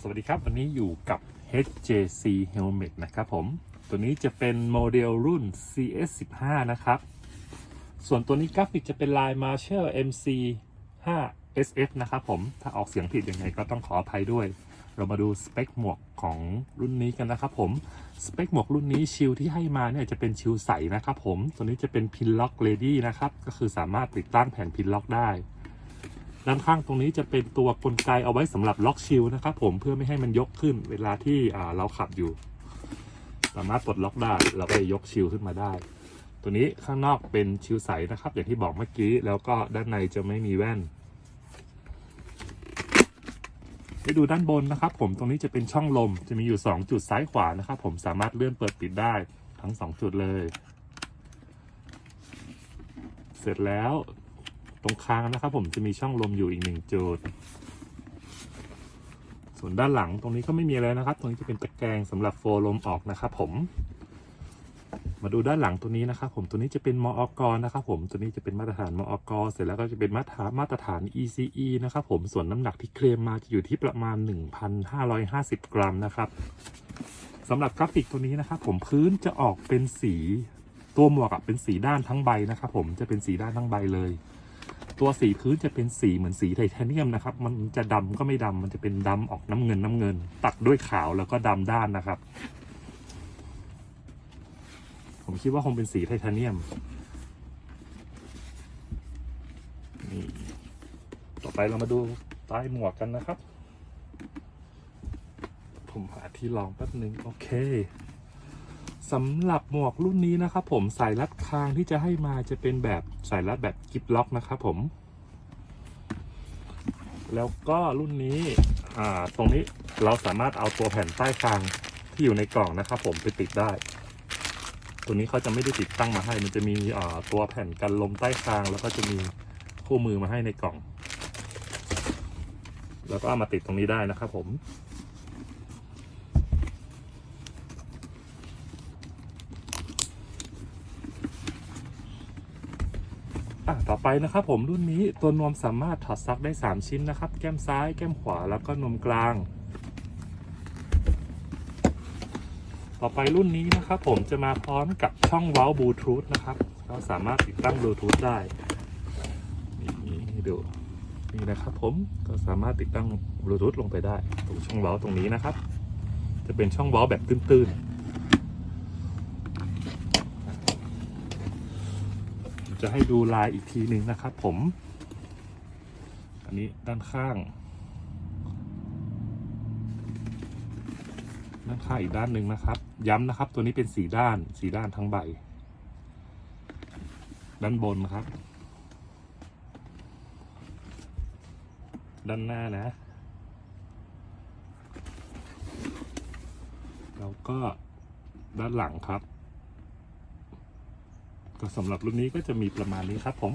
สวัสดีครับ วันนี้อยู่กับ HJC Helmet นะครับผม ตัวนี้จะเป็นโมเดลรุ่น CS15 นะครับ ส่วนตัวนี้กราฟิกจะเป็นลาย Marshall MC 5 SF นะครับผม ถ้าออกเสียงผิดยังไงก็ต้องขออภัยด้วย เรามาดูสเปคหมวกของรุ่นนี้กันนะครับผม สเปคหมวกรุ่นนี้ชิลที่ให้มาเนี่ยจะเป็นชิลใสนะครับผม ตัวนี้จะเป็นพินล็อกเลดี้นะครับ ก็คือสามารถติดตั้งแผ่นพินล็อกได้ ด้านข้างตรงนี้จะเป็นตัวกลไกเอาไว้สำหรับล็อกชิลนะครับผมเพื่อไม่ให้มันยกขึ้นเวลาที่เราขับอยู่ สามารถปลดล็อกได้เราก็ยกชิลขึ้นมาได้ ตัวนี้ข้างนอกเป็นชิลใสนะครับ อย่างที่บอกเมื่อกี้แล้วก็ด้านในจะไม่มีแว่นไปดูด้านบนนะครับ ผมตรงนี้จะเป็นช่องลมจะมีอยู่ 2 จุดซ้ายขวานะครับ ผมสามารถเลื่อนเปิดปิดได้ทั้ง 2 จุดเลย เสร็จแล้ว ตรงค้างนะครับผมจะมีช่องลมอยู่อีกหนึ่งจุด ส่วนด้านหลังตรงนี้ก็ไม่มีอะไรนะครับ ตรงนี้จะเป็นตะแกรงสำหรับโฟลมออกนะครับผม มาดูด้านหลังตัวนี้นะครับผมตัวนี้จะเป็นมออกนะครับผมตัวนี้จะเป็นมาตรฐานมออกเสร็จแล้วก็จะเป็นมาตรฐานมาตรฐาน ECE นะครับผมส่วนน้ำหนักที่เคลมมาจะอยู่ที่ประมาณ 1,550 กรัมนะครับสำหรับกราฟิกตัวนี้นะครับผมพื้นจะออกเป็นสีตัวหมวกเป็นสีด้านทั้งใบนะครับผมจะเป็นสีด้านทั้งใบเลย ตัวสีพื้นจะเป็นสีเหมือนสีไทเทเนียมนะครับ มันจะดำก็ไม่ดำมันจะเป็นดำออกน้ำเงินน้ำเงิน ตัดด้วยขาวแล้วก็ดำด้านนะครับ ผมคิดว่าคงเป็นสีไทเทเนียมนี่ต่อไปเรามาดูใต้หมวกกันนะครับ ผมหาที่ลองแป๊บนึง โอเค สำหรับหมวกรุ่นนี้นะครับผมสายรัดคางที่จะให้มาจะเป็นแบบสายรัดแบบกิฟล็อกนะครับผม แล้วก็รุ่นนี้อ่าตรงนี้เราสามารถเอาตัวแผ่นใต้คางที่อยู่ในกล่องนะครับผมไปติดได้ ตัวนี้เขาจะไม่ได้ติดตั้งมาให้ มันจะมีอ่าตัวแผ่นกันลมใต้คาง แล้วก็จะมีคู่มือมาให้ในกล่อง แล้วก็เอามาติดตรงนี้ได้นะครับผม อะต่อไปนะครับผมรุ่นนี้ตัวนวมสามารถถอดซักได้ 3 ชิ้นนะครับ แก้มซ้ายแก้มขวาแล้วก็นวมกลาง ต่อไปรุ่นนี้นะครับผมจะมาพร้อมกับช่องเว้าบลูทูธนะครับเราสามารถติดตั้งบลูทูธได้นี่ให้ดูนี่นะครับผมก็สามารถติดตั้งบลูทูธลงไปได้ตรงช่องเว้าตรงนี้นะครับ จะเป็นช่องเว้าแบบตื้นๆ จะให้ดูลายอีกทีหนึ่งนะครับผม อันนี้ด้านข้าง ด้านข้างอีกด้านหนึ่งนะครับ ย้ำนะครับ ตัวนี้เป็นสีด้านสีด้านทั้งใบ ด้านบนนะครับ ด้านหน้านะ แล้วก็ด้านหลังครับ สำหรับรุ่นนี้ก็จะมีประมาณนี้ครับผม